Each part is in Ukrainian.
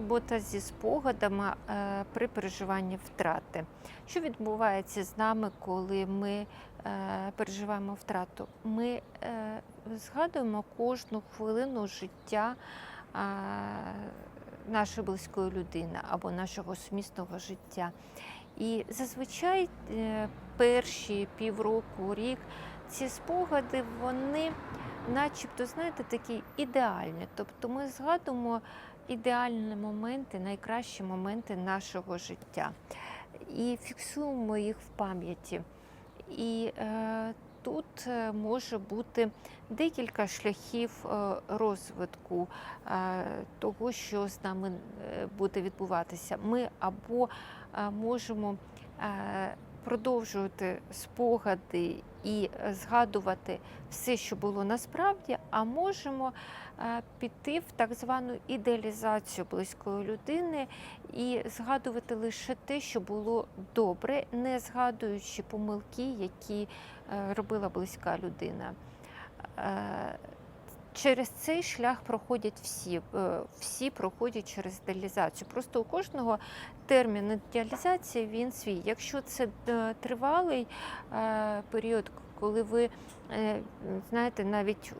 робота зі спогадами е, при переживанні втрати. Що відбувається з нами, коли ми е, переживаємо втрату? Ми е, згадуємо кожну хвилину життя нашої близької людини або нашого сумісного життя. І зазвичай перші півроку, рік ці спогади, вони начебто, знаєте, такі ідеальні. Тобто ми згадуємо ідеальні моменти, найкращі моменти нашого життя і фіксуємо їх в пам'яті. І е, тут е, може бути декілька шляхів е, розвитку е, того, що з нами е, буде відбуватися. Ми або можемо продовжувати спогади і е, згадувати все, що було насправді, а можемо е, піти в так звану ідеалізацію близької людини і згадувати лише те, що було добре, не згадуючи помилки, які е, робила близька людина. Через цей шлях проходять всі, е, всі проходять через ідеалізацію. Просто у кожного термін ідеалізації він свій. Якщо це е, тривалий е, період, коли ви знаєте, навіть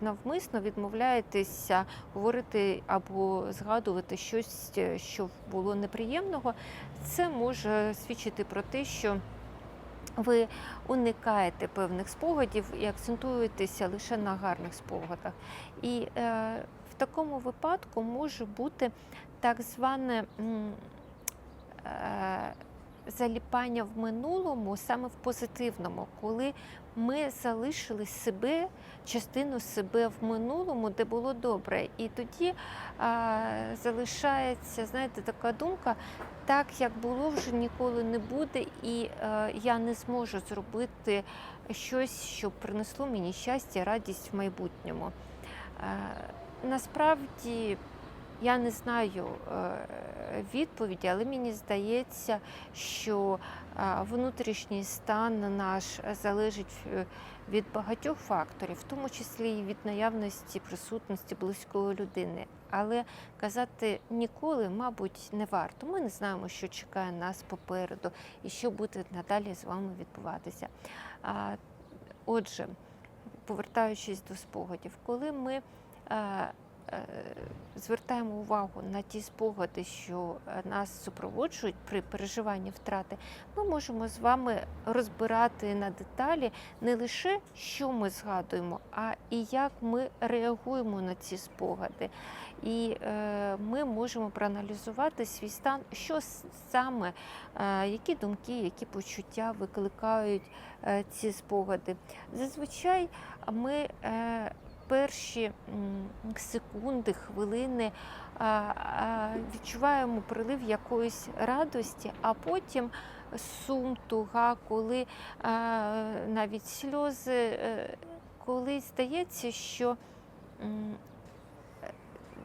навмисно відмовляєтеся говорити або згадувати щось, що було неприємного, це може свідчити про те, що ви уникаєте певних спогадів і акцентуєтеся лише на гарних спогадах. І е, в такому випадку може бути так зване е, заліпання в минулому, саме в позитивному, коли ми залишили себе, частину себе в минулому, де було добре. І тоді е, залишається, знаєте, така думка, так як було, вже ніколи не буде, і е, я не зможу зробити щось, що принесло мені щастя, радість в майбутньому. Е, насправді я не знаю е, відповіді, але мені здається, що е, внутрішній стан наш залежить е, від багатьох факторів, в тому числі і від наявності присутності близької людини. Але казати ніколи, мабуть, не варто. Ми не знаємо, що чекає нас попереду і що буде надалі з вами відбуватися. Отже, повертаючись до спогадів, коли ми звертаємо увагу на ті спогади, що е, нас супроводжують при переживанні втрати, ми можемо з вами розбирати на деталі не лише що ми згадуємо, а і як ми реагуємо на ці спогади. І е, ми можемо проаналізувати свій стан, що саме, е, які думки, які почуття викликають е, ці спогади. Зазвичай ми е, перші секунди, хвилини відчуваємо прилив якоїсь радості, а потім сум, туга, коли навіть сльози, е, коли здається, що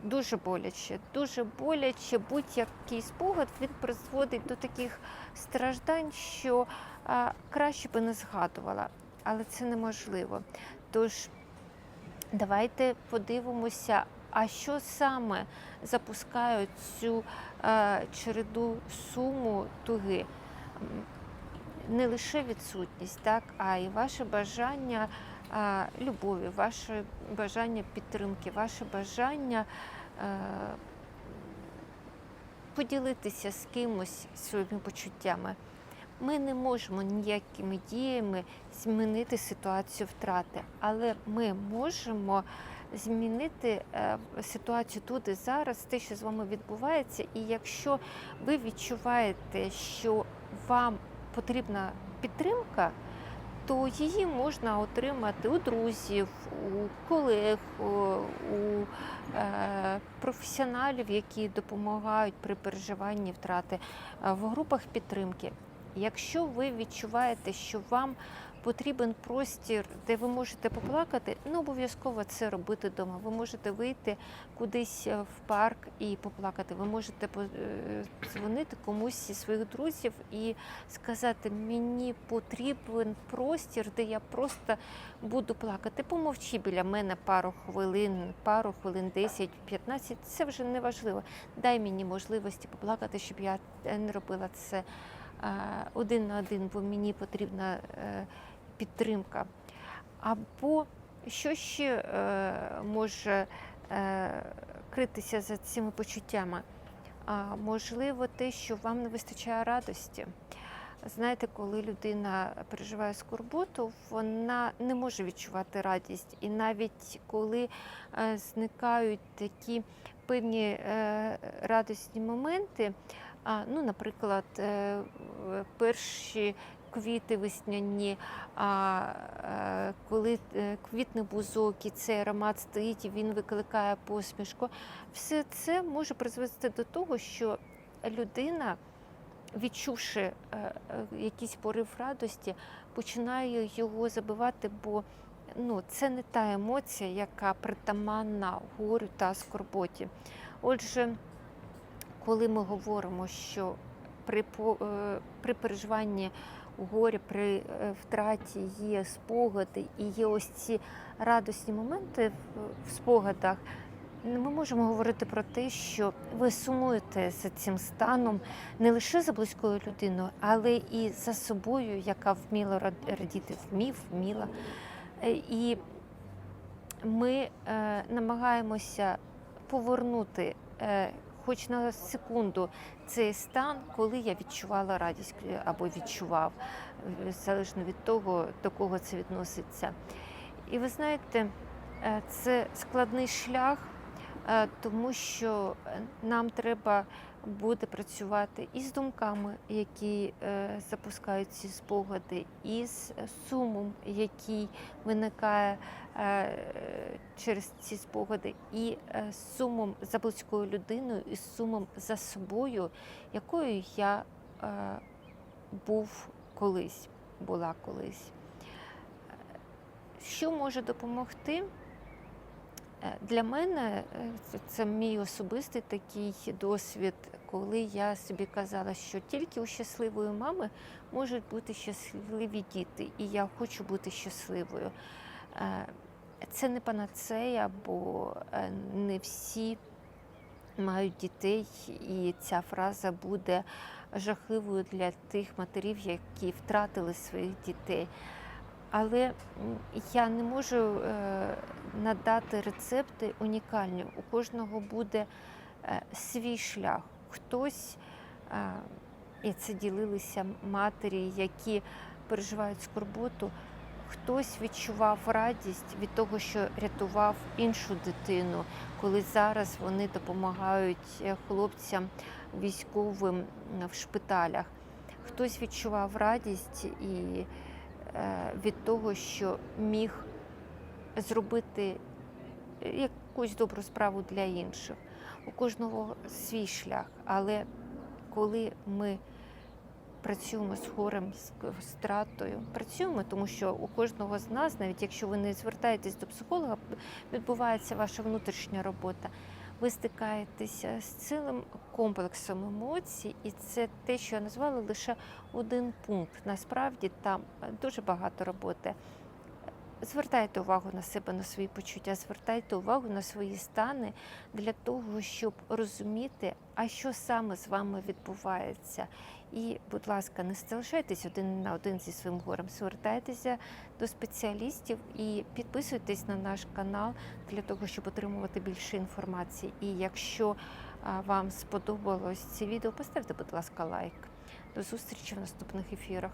дуже боляче, дуже боляче будь-який спогад він призводить до таких страждань, що краще би не згадувала, але це неможливо. Тож давайте подивимося, а що саме запускають цю е, череду суму туги. Не лише відсутність, так, а й ваше бажання е, любові, ваше бажання підтримки, ваше бажання е, поділитися з кимось своїми почуттями. Ми не можемо ніякими діями змінити ситуацію втрати, але ми можемо змінити е, ситуацію тут і зараз, те, що з вами відбувається. І якщо ви відчуваєте, що вам потрібна підтримка, то її можна отримати у друзів, у колег, у, е, професіоналів, які допомагають при переживанні втрати, е, в групах підтримки. Якщо ви відчуваєте, що вам потрібен простір, де ви можете поплакати, не обов'язково це робити вдома. Ви можете вийти кудись е, в парк і поплакати. Ви можете дзвонити комусь зі своїх друзів і сказати, мені потрібен простір, де я просто буду плакати. Помовчи біля мене пару хвилин, пару хвилин, 10-15, це вже не важливо. Дай мені можливості поплакати, щоб я е, не робила це е, один на один, бо мені потрібна е, підтримка. Або що ще е, може е, критися за цими почуттями? Можливо, те, що вам не вистачає радості. Знаєте, коли людина переживає скорботу, вона не може відчувати радість. І навіть коли е, зникають такі певні е, радісні моменти, ну, наприклад, е, перші квіти весняні, а е, коли е, квітне бузок і цей аромат стоїть, і він викликає посмішку, все це може призвести до того, що людина відчувши е, якийсь порив радості, починає його забивати, бо ну, це не та емоція, яка притаманна горю та скорботі. Отже, коли ми говоримо, що при, е, при переживанні горя, при е, втраті є спогади і є ось ці радісні моменти в- спогадах, ми можемо говорити про те, що ви сумуєте за цим станом не лише за близькою людиною, але і за собою, яка вміла радіти, вмів, вміла. Е, І ми намагаємося повернути, хоч на секунду, цей стан, коли я відчувала радість е, або відчував, е, залежно від того, до кого це відноситься. І ви знаєте, е, це складний шлях, тому що нам треба буде працювати і з думками, які запускають ці спогади, і з сумом, який виникає через ці спогади, і е, сумом за близькою людиною, і з сумом за собою, якою я е, був колись, була колись. Що може допомогти? Е, Для мене це- це мій особистий такий досвід, коли я собі казала, що тільки у щасливої мами можуть бути щасливі діти, і я хочу бути щасливою. Це не панацея, бо е, не всі мають дітей, і ця фраза буде жахливою для тих матерів, які втратили своїх дітей. Але я не можу е, надати рецепти унікальні. У кожного буде е, свій шлях. Хтось, і це ділилися матері, які переживають скорботу, хтось відчував радість від того, що рятував іншу дитину, коли зараз вони допомагають е, хлопцям військовим в шпиталях. Хтось відчував радість і е, від того, що міг зробити якусь добру справу для інших. У кожного свій шлях, але коли ми працюємо з хорем, з стратою, працюємо, тому що у кожного з нас, навіть якщо ви не звертаєтесь до психолога, відбувається ваша внутрішня робота. Ви стикаєтеся з цілим комплексом емоцій, і це те, що я назвала лише один пункт. Насправді там е, дуже багато роботи. Звертайте увагу на себе, на свої почуття, звертайте увагу на свої стани для того, щоб розуміти, а що саме з вами відбувається. І, будь ласка, не залишайтесь один на один зі своїм горем. Звертайтеся до спеціалістів і підписуйтесь на наш канал для того, щоб отримувати більше інформації. І якщо вам сподобалось це відео, поставте, будь ласка, лайк. До зустрічі в наступних ефірах.